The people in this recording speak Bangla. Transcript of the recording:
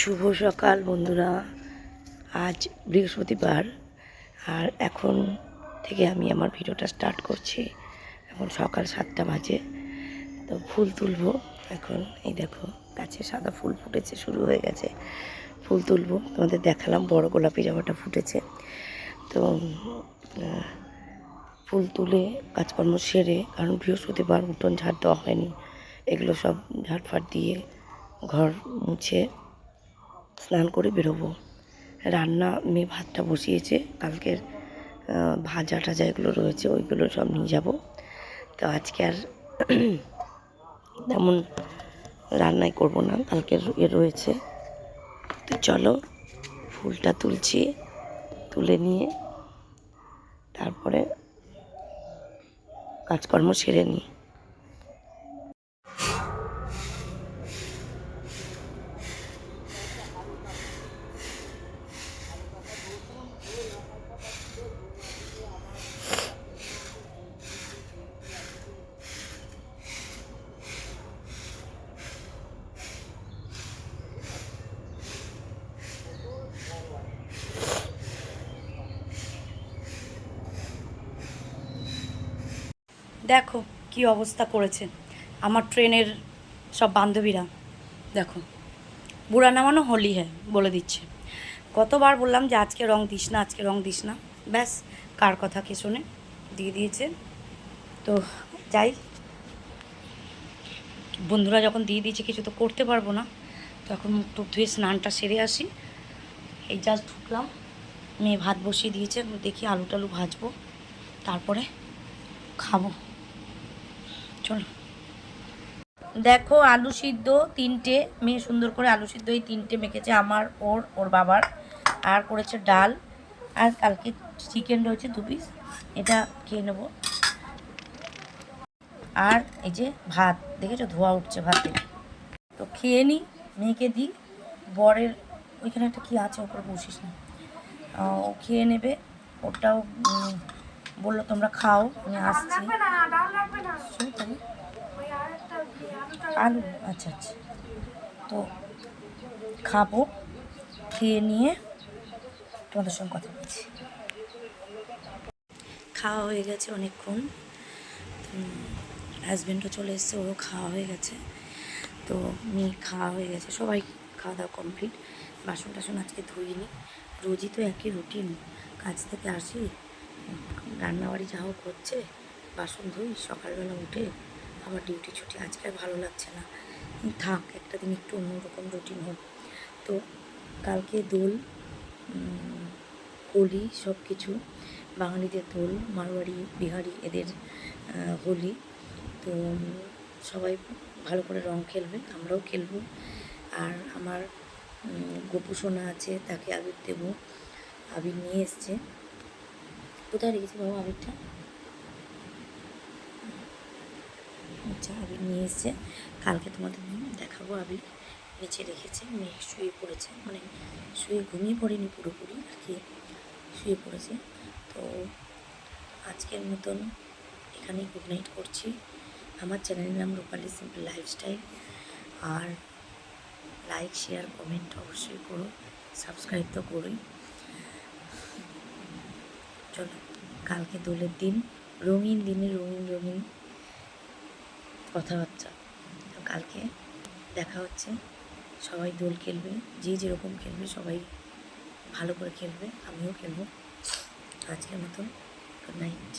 শুভ সকাল বন্ধুরা। আজ বৃহস্পতিবার, আর এখন থেকে আমি আমার ভিডিওটা স্টার্ট করছি। এখন সকাল সাতটা বাজে, তো ফুল তুলবো। এখন এই দেখো, গাছে সাদা ফুল ফুটেছে, শুরু হয়ে গেছে। ফুল তুলবো। তোমাদের দেখালাম, বড় গোলাপি জামাটা ফুটেছে। তো ফুল তুলে কাজকর্ম সেরে, কারণ বৃহস্পতিবার উঠোন ঝাড় দেওয়া হয়নি। এগুলো সব ঝাড়ফাট দিয়ে ঘর মুছে স্নান করে বেরোবো। রান্না, মেয়ে ভাতটা বসিয়েছে, কালকের ভাজা টাজা এগুলো রয়েছে, ওইগুলো সব নিয়ে যাব। তো আজকে আর তেমন রান্নাই করব না, কালকের এ রয়েছে। তো চলো, ফুলটা তুলছি, তুলে নিয়ে তারপরে কাজকর্ম সেরে নিই। দেখো কি অবস্থা করেছে। আমার ট্রেনের সব বান্ধবীরা, দেখো। বুড়া নামানো হোলি হ্যাঁ বলে দিচ্ছে। কতবার বললাম যে আজকে রং দিস না, আজকে রং দিস না। ব্যাস, কার কথা কে শোনে? দিয়ে দিয়েছে। তো যাই। বন্ধুরা যখন দিয়ে দিয়েছে, কিছু তো করতে পারব না। তখন মুখ টুক ধুয়ে স্নানটা সেরে আসি। এই জাস্ট ঢুকলাম মেয়ে ভাত বসিয়ে দিয়েছে। দেখি আলু টালু ভাজবো। তারপরে খাব। চলো। দেখো আলু সিদ্ধ তিনটে, মেয়ে সুন্দর করে আলু সিদ্ধ এই তিনটে মেখেছে আমার, ওর ওর বাবার। আর করেছে ডাল। আর কালকে চিকেন রয়েছে দু পিস এটা খেয়ে নেব। আর এই যে ভাত, দেখেছ? ধোয়া উঠছে ভাতে। তো খেয়ে নিই মেয়েকে দিই বরের ওইখানে একটা কি আছে, ওপরে বসিস না। ও খেয়ে নেবে ওটাও বলল তোমরা খাও আমি আসছি। আলু আচ্ছা আচ্ছা। তো খাব খেয়ে নিয়ে তোমাদের সঙ্গে কথা বলছি। খাওয়া হয়ে গেছে অনেকক্ষণ। হাজব্যান্ডও চলে এসছে ওরও খাওয়া হয়ে গেছে। তো মেয়ে খাওয়া হয়ে গেছে সবাই খাওয়া দাওয়া কমপ্লিট বাসন টাসন আজকে ধুইনি। রোজই তো একই রুটিন কাজ থেকে আসি রান্নাবাড়ি যা হোক হচ্ছে, বাসন ধুই, সকালবেলা উঠে আবার ডিউটি ছুটি। আজকে আর ভালো লাগছে না। থাক, একটা দিন একটু অন্যরকম রুটিন হোক। তো কালকে দোল হোলি সব কিছু বাঙালিদের দোল, মারোয়াড়ি, বিহারি, এদের হোলি। তো সবাই ভালো করে রং খেলবে, আমরাও খেলব। আর আমার গোপু সোনা আছে, তাকে আবির দেবো। আবির নিয়ে এসছে। কোথায় রেখেছি বাবা আবিরটা? আচ্ছা আবির নিয়ে এসছে। কালকে তোমাদের দেখাবো আবির। নিচে রেখেছে, মেয়ে শুয়ে পড়েছে। মানে শুয়ে ঘুমিয়ে পড়েনি পুরোপুরি, আর কি শুয়ে পড়েছে। তো আজকের মতন এখানেই গুড নাইট করছি। আমার চ্যানেলের নাম রূপালি সিম্পল লাইফস্টাইল আর লাইক শেয়ার কমেন্ট অবশ্যই করো। সাবস্ক্রাইব তো করোই। চলো কালকে দোলের দিন, রঙিন দিনে রঙিন রঙিন কথাবার্তা। তো কালকে দেখা হচ্ছে, সবাই দোল খেলবে, যে যেরকম খেলবে সবাই ভালো করে খেলবে, আমিও খেলব। আজকের মতন গুড নাইট